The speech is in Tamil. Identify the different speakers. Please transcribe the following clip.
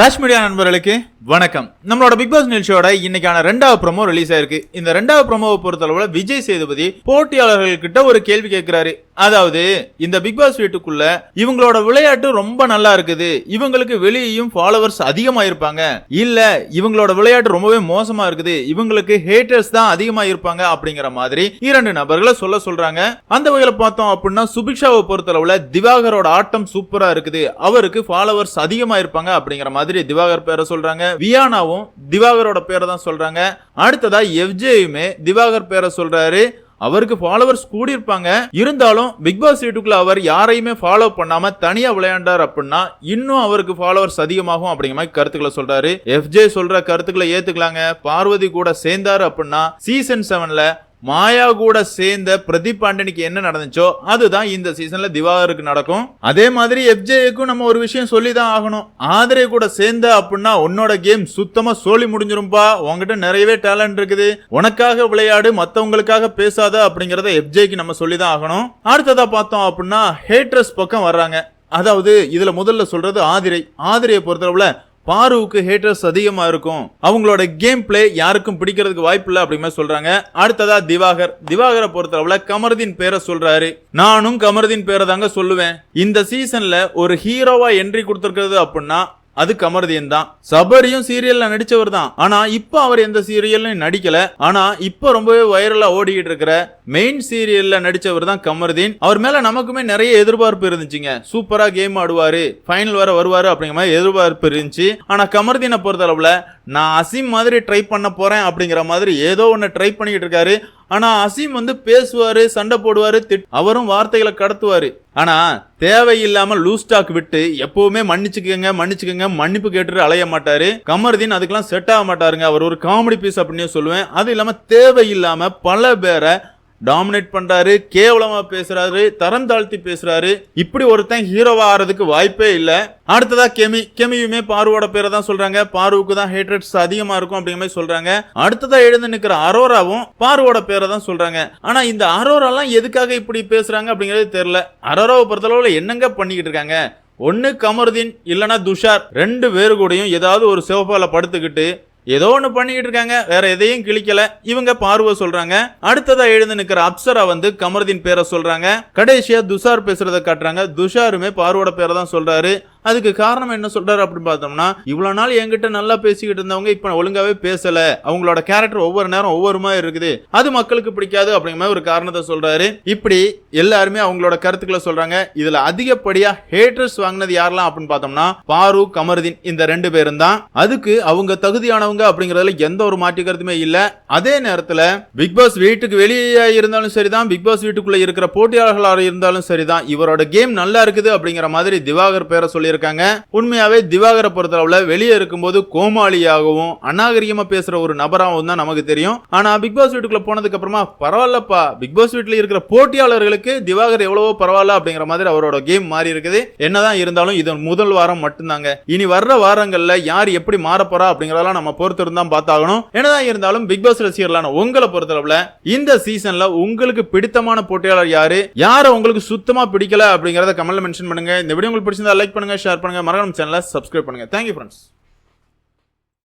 Speaker 1: ராஷ் மீடியா நண்பர்களுக்கு வணக்கம். நம்மளோட பிக் பாஸ் நிகழ்ச்சியோட இன்னைக்கான ரெண்டாவது ப்ரோமோ ரிலீஸ் ஆயிருக்கு. இந்த ரெண்டாவது ப்ரோமோவை பொறுத்தளவுல விஜய் சேதுபதி போட்டியாளர்கள் கிட்ட ஒரு கேள்வி கேட்கிறாரு. அதாவது இந்த பிக் பாஸ் வீட்டுக்குள்ள இவங்களோட விளையாட்டு ரொம்ப நல்லா இருக்குது. இவங்களுக்கு வெளியேயும் ஃபாலோவர்ஸ் அதிகமா இருப்பாங்க இல்ல இவங்களோட விளையாட்டு ரொம்பவே மோசமா இருக்குது. இவங்களுக்கு ஹேட்டர்ஸ் தான் அதிகமா இருப்பாங்க அப்படிங்கிற மாதிரி இரண்டு நபர்களை சொல்ல சொல்றாங்க. அந்த வகையில பார்த்தோம் அப்படின்னா சுபிக்ஷாவை பொறுத்தளவுல திவாகரோட ஆட்டம் சூப்பரா இருக்குது. அவருக்கு ஃபாலோவர்ஸ் அதிகமா இருப்பாங்க அப்படிங்கிற மாதிரி திவாகர் பேரை சொல்றாங்க. வியானாவும் திவாகரோட பேரை தான் சொல்றாங்க. அடுத்ததா எஃப்ஜேயுமே திவாகர் பேரை சொல்றாரு. அவருக்கு ஃபாலோவர்ஸ் கூடியிருப்பாங்க. இருந்தாலும் பிக் பாஸ் வீட்டுக்குள்ள அவர் யாரையுமே ஃபாலோ பண்ணாம தனியா விளையாண்டார் அப்படின்னா இன்னும் அவருக்கு ஃபாலோவர்ஸ் அதிகமாகும் அப்படிங்கிற மாதிரி கருத்துக்களை சொல்றாரு. எஃப்ஜே சொல்ற கருத்துக்களை ஏத்துக்கலாங்க. பார்வதி கூட சேர்ந்தாரு அப்படின்னா சீசன் செவன்ல மாயா கூட சேர்ந்த பிரதீப் பாண்டியனுக்கு என்ன நடந்துச்சோ அதுதான் இந்த சீசன்ல திவாகருக்கு நடக்கும். அதே மாதிரி எஃப்ஜேக்கும் நம்ம ஒரு விஷயம் சொல்லி தான் ஆகணும். ஆதரே கூட சேர்ந்த அப்படின்னா உன்னோட கேம் சுத்தமா சோழி முடிஞ்சிரும்பா. உங்ககிட்ட நிறையவே டேலண்ட் இருக்குது. உனக்காக விளையாடு மத்தவங்களுக்காக பேசாத அப்படிங்கறத எஃப்ஜேக்கு நம்ம சொல்லி தான் ஆகணும். அடுத்ததா பார்த்தோம் அப்படின்னா ஹேட்ரஸ் பக்கம் வர்றாங்க. அதாவது இதுல முதல்ல சொல்றது ஆதிரை. ஆதிரையை பொறுத்தளவுல பாருவுக்கு ஹேட்டர்ஸ் அதிகமாக இருக்கும். அவங்களோட கேம் பிளே யாருக்கும் பிடிக்கிறதுக்கு வாய்ப்பு இல்லை அப்படிமே மாதிரி சொல்றாங்க. அடுத்ததா திவாகர். திவாகரை பொறுத்தளவில் கமருதீன் பேரை சொல்றாரு. நானும் கமருதீன் பேரை தாங்க சொல்லுவேன். இந்த சீசன்ல ஒரு ஹீரோவா என்ட்ரி கொடுத்துருக்கிறது அப்படின்னா அது கமர்தீன் தான். சபரியும் சீரியல்ல நடிச்சவர் தான். ஆனா இப்ப அவர் எந்த சீரியல்லையும் நடிக்கல. ஆனா இப்ப ரொம்பவே வைரலா ஓடிக்கிட்டு இருக்கிற மெயின் சீரியல்ல நடிச்சவர் தான் கமர்தீன். அவர் மேல நமக்குமே நிறைய எதிர்பார்ப்பு இருந்துச்சுங்க. சூப்பரா கேம் ஆடுவாரு. ஃபைனல் வர வருவாரு அப்படிங்கிற மாதிரி எதிர்பார்ப்பு இருந்துச்சு. ஆனா கமர்தீனை பொறுத்தளவுல நான் அசீம் மாதிரி ட்ரை பண்ண போறேன் அப்படிங்கிற மாதிரி ஏதோ ஒன்னு ட்ரை பண்ணிக்கிட்டு இருக்காரு. ஆனா அசீம் வந்து பேசுவாரு சண்டை போடுவாரு திட் அவரும் வார்த்தைகளை கடத்துவாரு. ஆனா தேவையில்லாம லூஸ் டாக் விட்டு எப்பவுமே மன்னிச்சுக்கங்க மன்னிச்சுக்கங்க மன்னிப்பு கேட்டுட்டு அலைய மாட்டாரு. கமர்தீன் அதுக்கெல்லாம் செட் ஆக மாட்டாருங்க. அவர் ஒரு காமெடி பீஸ் அப்படின்னு சொல்லுவேன். அது இல்லாம தேவையில்லாம பல பேரை டாமினேட் பண்ணுறாரு கேவலமாக பேசுகிறாரு தரம் தாழ்த்தி பேசுகிறாரு இப்படி ஒருத்தன் ஹீரோவா ஆகிறதுக்கு வாய்ப்பே இல்லை. அடுத்ததா கெமி கெமியுமே பாருவோட பேரை தான் சொல்றாங்க. பாருவுக்கு தான் ஹேட்ரட்ஸ் அதிகமா இருக்கும் அப்படிங்கிற மாதிரி சொல்றாங்க. அடுத்ததா எழுந்து நிற்கிற அரோராவும் பாருவோட பேரை தான் சொல்றாங்க. ஆனா இந்த அரோராலாம் எதுக்காக இப்படி பேசுறாங்க அப்படிங்கிறது தெரியல. அரோராவை பொறுத்தளவுல என்னங்க பண்ணிக்கிட்டு இருக்காங்க? ஒன்னு கமருதீன் இல்லைன்னா துஷார். ரெண்டு பேரு கூடயும் ஏதாவது ஒரு சிவப்பால படுத்துக்கிட்டு ஏதோ ஒன்று பண்ணிக்கிட்டு இருக்காங்க வேற எதையும் கிழிக்கல. இவங்க பார்வை சொல்றாங்க. அடுத்ததா எழுந்து நிக்கிற அப்சரா வந்து கமருதீன் பேரை சொல்றாங்க. கடைசியா துஷார் பேசுறத காட்டுறாங்க. துஷாருமே பார்வோட பேரை தான் சொல்றாரு. அதுக்கு காரணம் என்ன சொல்றாரு அப்படின்னு பார்த்தோம்னா இவ்வளவு நாள் என்கிட்ட நல்லா பேசிக்கிட்டு இருந்தவங்க இப்ப ஒழுங்காவே பேசல. அவங்களோட கேரக்டர் ஒவ்வொரு நேரம் ஒவ்வொரு மாதிரி இருக்குது. அது மக்களுக்கு பிடிக்காது அப்படிங்கிற மாதிரி ஒரு காரணத்தை சொல்றாரு. இப்படி எல்லாருமே அவங்களோட கருத்துக்களை சொல்றாங்க. இதுல அதிகப்படியா ஹேட்டர்ஸ் வாங்கினது யாரெல்லாம் அப்படின்னு பார்த்தோம்னா பாரு கமருதீன் இந்த ரெண்டு பேரும் தான். அதுக்கு அவங்க தகுதியானவங்க அப்படிங்கறதுல எந்த ஒரு மாற்று கருத்துமே இல்ல. அதே நேரத்துல பிக் பாஸ் வீட்டுக்கு வெளியே இருந்தாலும் சரிதான். பிக் பாஸ் வீட்டுக்குள்ள இருக்கிற போட்டியாளர்களாக இருந்தாலும் சரிதான். இவரோட கேம் நல்லா இருக்குது அப்படிங்கிற மாதிரி திவாகர் பேரை சொல்லி சொல்லியிருக்காங்க உண்மையாவே திவாகரை பொறுத்தளவுல வெளியே இருக்கும்போது கோமாளியாகவும் அநாகரிகமா பேசுற ஒரு நபராகவும் தான் நமக்கு தெரியும். ஆனா பிக் பாஸ் வீட்டுக்குள்ள போனதுக்கு அப்புறமா பரவாயில்லப்பா பிக் பாஸ் வீட்டுல இருக்கிற போட்டியாளர்களுக்கு திவாகர் எவ்வளவோ பரவாயில்ல அப்படிங்கிற மாதிரி அவரோட கேம் மாறி இருக்குது. என்னதான் இருந்தாலும் இது முதல் வாரம் மட்டும்தாங்க. இனி வர்ற வாரங்கள்ல யார் எப்படி மாற போறா அப்படிங்கறதெல்லாம் நம்ம பொறுத்திருந்தா பார்த்தாகணும். என்னதான் இருந்தாலும் பிக் பாஸ் ரசிகர்களான உங்களை பொறுத்தளவுல இந்த சீசன்ல உங்களுக்கு பிடித்தமான போட்டியாளர் யாரு? யார உங்களுக்கு சுத்தமா பிடிக்கல அப்படிங்கறத கமெண்ட்ல மென்ஷன் பண்ணுங்க. இந்த வீடியோ உங்களுக்கு பிடிச்சிருந்தா லைக் பண்ணுங்க ஷேர் பண்ணுங்க. மறக்காம சேனலை சப்ஸ்கிரைப் பண்ணுங்க. Thank you friends